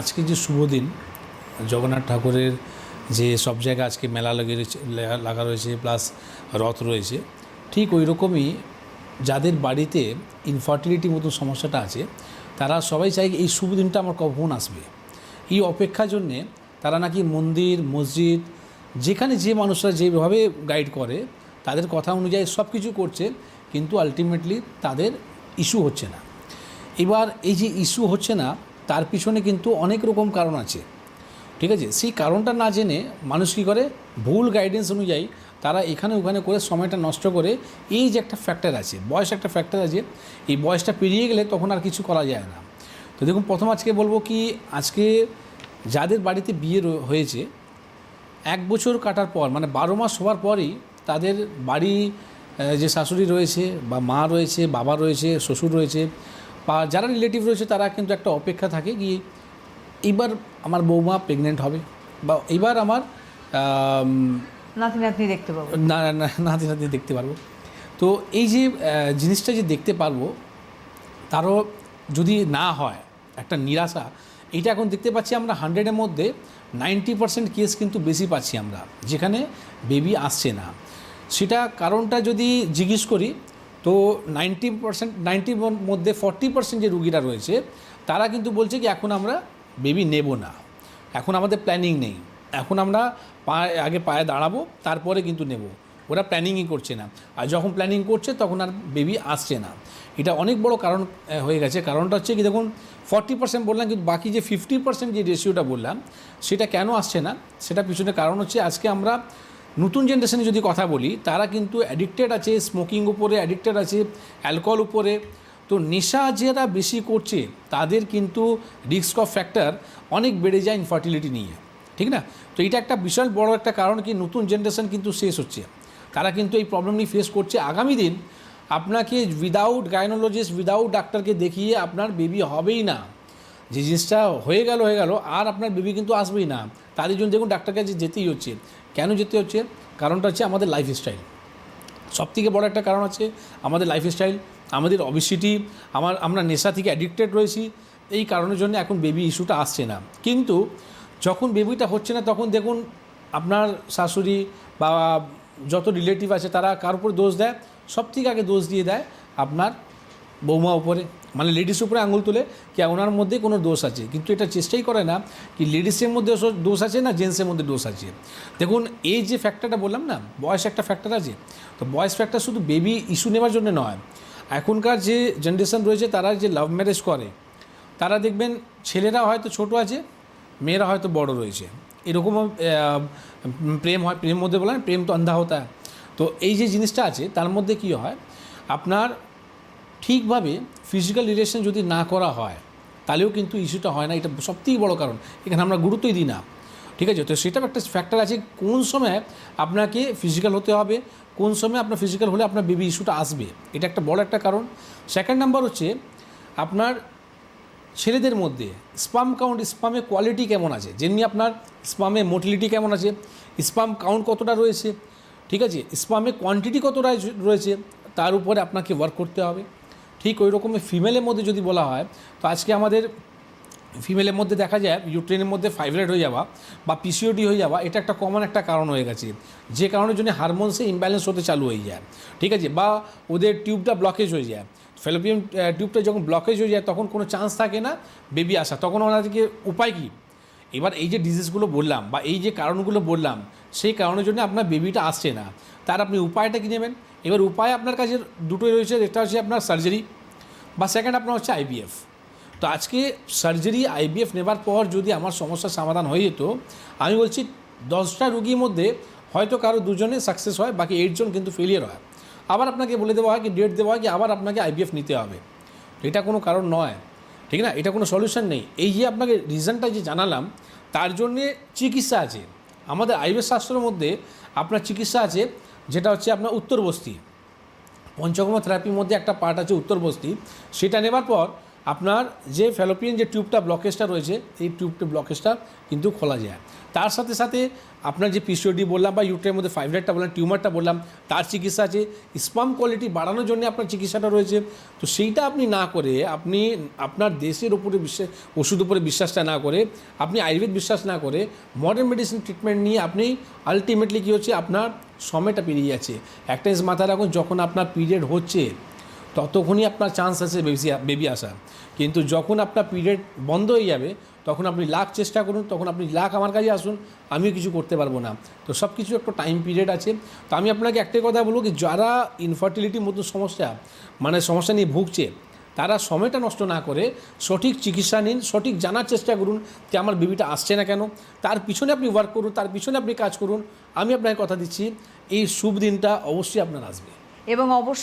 আজকে যে শুভ দিন, জগন্নাথ ঠাকুরের যে সব জায়গায় আজকে মেলা লাগিয়ে রয়েছে লাগা রয়েছে প্লাস রথ রয়েছে, ঠিক ওই রকমই যাদের বাড়িতে ইনফার্টিলিটি মতো সমস্যাটা আছে, তারা সবাই চাই এই শুভ দিনটা আমার কখন আসবে। এই অপেক্ষার জন্যে তারা নাকি মন্দির, মসজিদ, যেখানে যে মানুষরা যেভাবে গাইড করে, তাদের কথা অনুযায়ী সব কিছু করছে, কিন্তু আলটিমেটলি তাদের ইস্যু হচ্ছে না। এবার এই যে ইস্যু হচ্ছে না তার পিছনে কিন্তু অনেক রকম কারণ আছে। ঠিক আছে? সেই কারণটা না জেনে মানুষ কী করে? ভুল গাইডেন্স অনুযায়ী তারা এখানে ওখানে করে সময়টা নষ্ট করে এই যে একটা ফ্যাক্টর আছে, বয়স একটা ফ্যাক্টর আছে, এই বয়সটা পেরিয়ে গেলে তখন আর কিছু করা যায় না। তো দেখুন, প্রথম আজকে বলব কি, আজকে যাদের বাড়িতে বিয়ে হয়েছে, এক বছর কাটার পর মানে বারো মাস হওয়ার পরই তাদের বাড়ি যে শাশুড়ি রয়েছে বা মা রয়েছে, বাবা রয়েছে, শ্বশুর রয়েছে বা যারা রিলেটিভ রয়েছে তারা কিন্তু একটা অপেক্ষা থাকে কি এইবার আমার বৌমা প্রেগনেন্ট হবে বা এইবার আমার নাতি নাতনি দেখতে পাবো। না না নাতি নাতি দেখতে পারব। তো এই যে জিনিসটা যে দেখতে পারব তারও যদি না হয় একটা নিরাশা এটা এখন দেখতে পাচ্ছি আমরা হান্ড্রেডের মধ্যে নাইনটি পার্সেন্ট কেস কিন্তু বেশি পাচ্ছি আমরা যেখানে বেবি আসছে না। সেটা কারণটা যদি জিজ্ঞেস করি তো নাইনটি পার্সেন্ট, নাইনটির মধ্যে ফর্টি পার্সেন্ট যে রুগীরা রয়েছে, তারা কিন্তু বলছে কি, এখন আমরা বেবি নেব না। এখন আমাদের প্ল্যানিং নেই। এখন আমরা পায়ে, আগে পায়ে দাঁড়াবো, তারপরে কিন্তু নেব। ওরা প্ল্যানিংই করছে না। আর যখন প্ল্যানিং করছে, তখন আর বেবি আসছে না। এটা অনেক বড় কারণ হয়ে গেছে। কারণটা হচ্ছে কি, দেখুন, ফর্টি পার্সেন্ট বললাম, কিন্তু বাকি যে ফিফটি পার্সেন্ট যে রেশিওটা বললাম, সেটা কেন আসছে না? সেটা পিছনে কারণ হচ্ছে, আজকে আমরা নতুন জেনারেশনে যদি কথা বলি, তারা কিন্তু অ্যাডিক্টেড আছে স্মোকিং উপরে অ্যাডিক্টেড আছে অ্যালকোহল উপরে। তো নেশা যারা বেশি করছে, তাদের কিন্তু রিস্ক অফ ফ্যাক্টর অনেক বেড়ে যায় ইনফার্টিলিটি নিয়ে, ঠিক না? তো এটা একটা বিশাল বড় একটা কারণ কি, নতুন জেনারেশন কিন্তু শেষ হচ্ছে। তারা কিন্তু এই প্রবলেম নিয়ে ফেস করছে। আগামী দিন আপনাকে উইদাউট গাইনোলজিস্ট উইদাউট ডাক্তারকে দেখিয়ে আপনার বেবি হবেই না। যে জিনিসটা হয়ে গেল হয়ে গেল, আর আপনার বেবি কিন্তু আসবেই না। তাদের জন্য দেখুন ডাক্তার কাছে যেতেই হচ্ছে। কেন যেতে হচ্ছে? কারণটা হচ্ছে আমাদের লাইফস্টাইল সবথেকে বড় একটা কারণ আছে আমাদের লাইফস্টাইল আমাদের অবিসিটি আমার, আমরা নেশা থেকে অ্যাডিক্টেড রয়েছি, এই কারণের জন্য এখন বেবি ইস্যুটা আসছে না। কিন্তু যখন বেবিটা হচ্ছে না, তখন দেখুন আপনার শাশুড়ি বা যত রিলেটিভ আছে তারা কার উপর দোষ দেয়? সব থেকে আগে দোষ দিয়ে দেয় আপনার বৌমা উপরে মানে লেডিস উপরে আঙুল তুলে কি ওনার মধ্যে কোনো দোষ আছে? কিন্তু এটা চেষ্টাই করে না কি লেডিসের মধ্যে দোষ আছে না জেন্টসের মধ্যে দোষ আছে? দেখুন, এই যে ফ্যাক্টরটা বললাম না, বয়স একটা ফ্যাক্টর আছে। তো বয়স ফ্যাক্টর শুধু বেবি ইস্যু নেওয়ার জন্য নয়, এখনকার যে জেনারেশন রয়েছে তারা যে লাভ ম্যারেজ করে, তারা দেখবেন ছেলেরা হয়তো ছোট আছে, মেয়েরা হয়তো বড় রয়েছে। এরকম প্রেম হয় প্রেম মধ্যে বলেন প্রেম তো অন্ধা হতা তো এই যে জিনিসটা আছে, তার মধ্যে কী হয়, আপনার ঠিকভাবে ফিজিক্যাল রিলেশন যদি না করা হয়, তাহলেও কিন্তু ইস্যুটা হয় না। এটা সবথেকে বড় কারণ। এখানে আমরা গুরুত্বই দিই না। ঠিক আছে? তো সেটাও একটা ফ্যাক্টর আছে কোন সময় আপনাকে ফিজিক্যাল হতে হবে, কোন সময় আপনার ফিজিক্যাল হলে আপনার বেবি ইস্যুটা আসবে। এটা একটা বড় একটা কারণ। সেকেন্ড নাম্বার হচ্ছে আপনার ছেলেদের মধ্যে স্পাম কাউন্ট স্পামের কোয়ালিটি কেমন আছে? যেমনি আপনার স্পামে মোটিলিটি কেমন আছে? স্পাম কাউন্ট কতটা রয়েছে? ঠিক আছে? স্পামে কোয়ান্টিটি কতটা রয়েছে? তার উপরে আপনাকে ওয়ার্ক করতে হবে। ঠিক ওই রকমের ফিমেলের মধ্যে যদি বলা হয়, তো আজকে আমাদের ফিমেলের মধ্যে দেখা যায় ইউট্রেনের মধ্যে ফাইব্রয়েড হয়ে যাওয়া বা পিসিওডি হয়ে যাওয়া, এটা একটা কমন একটা কারণ হয়ে গেছে। যে কারণের জন্য হারমোনসে ইমব্যালেন্স হতে চালু হয়ে যায়, ঠিক আছে? বা ওদের টিউবটা ব্লকেজ হয়ে যায়। ফেলোপিয়াম টিউবটা যখন ব্লকেজ হয়ে যায়, তখন কোনো চান্স থাকে না বেবি আসা তখন ওনাদেরকে উপায় কী? এবার এই যে ডিজিজগুলো বললাম বা এই যে কারণগুলো বললাম, সেই কারণের জন্য আপনার বেবিটা আসছে না। তার আপনি উপায়টা কী নেবেন? এবার উপায় আপনার কাছে দুটোই রয়েছে, একটা হচ্ছে আপনার সার্জারি বা সেকেন্ড আপনার হচ্ছে আইবিএফ তো আজকে সার্জারি আইবিএফ নেবার পর যদি আমার সমস্যার সমাধান হয়ে যেত, আমি বলছি দশটা রুগীর মধ্যে হয়তো কারও দুজনে সাকসেস হয়, বাকি এইটজন কিন্তু ফেলিয়ার হয়। আবার আপনাকে বলে দেওয়া হয় কি ডেট দেওয়া হয় কি, আবার আপনাকে আইবিএফ নিতে হবে। এটা কোনো কারণ নয়, ঠিক না? এটা কোনো সলিউশন নেই। এই যে আপনাকে রিজনটা যে জানালাম, তার জন্যে চিকিৎসা আছে। আমাদের আয়ুর্বেদ শাস্ত্রের মধ্যে আপনার চিকিৎসা আছে যেটা হচ্ছে আপনার উত্তরবস্তি পঞ্চকর্ম থেরাপির মধ্যে একটা পার্ট আছে উত্তরবস্তি সেটা নেবার পর আপনার যে ফ্যালোপিয়ান যে টিউবটা ব্লকেজটা রয়েছে, এই টিউবটা ব্লকেজটা কিন্তু খোলা যায়। তার সাথে সাথে আপনার যে পিসিওডি বললাম বা ইউটের মধ্যে ফাইব্রয়েডটা বললাম টিউমারটা বললাম, তার চিকিৎসা আছে। স্পাম কোয়ালিটি বাড়ানোর জন্য আপনার চিকিৎসাটা রয়েছে। তো সেইটা আপনি না করে আপনি আপনার দেশের উপরে বিশ্বাস ওষুধ উপরে বিশ্বাসটা না করে, আপনি আয়ুর্বেদ বিশ্বাস না করে মডার্ন মেডিসিন ট্রিটমেন্ট নিয়ে আপনি আলটিমেটলি কী হচ্ছে আপনার সময়টা পেরিয়ে যাচ্ছে। একটা জিনিস মাথায় রাখুন, যখন আপনার পিরিয়ড হচ্ছে, ততক্ষণই আপনার চান্স আছে বেবি বেবি আসা কিন্তু যখন আপনার পিরিয়ড বন্ধ হয়ে যাবে, তখন আপনি লাখ চেষ্টা করুন, তখন আপনি লাখ আমার কাছে আসুন, আমিও কিছু করতে পারব না। তো সব কিছু একটা টাইম পিরিয়ড আছে। তো আমি আপনাকে একটাই কথা বলব কি, যারা ইনফার্টিলিটির মতো সমস্যা মানে সমস্যা নিয়ে ভুগছে তারা সময়টা নষ্ট না করে সঠিক চিকিৎসা নিন, সঠিক জানার চেষ্টা করুন যে আমার বিবিটা আসছে না কেন। তার পিছনে আপনি ওয়ার্ক করুন, তার পিছনে আপনি কাজ করুন। আমি আপনাকে কথা দিচ্ছি, এই শুভ দিনটা অবশ্যই আপনার আসবে। এবং অবশ্যই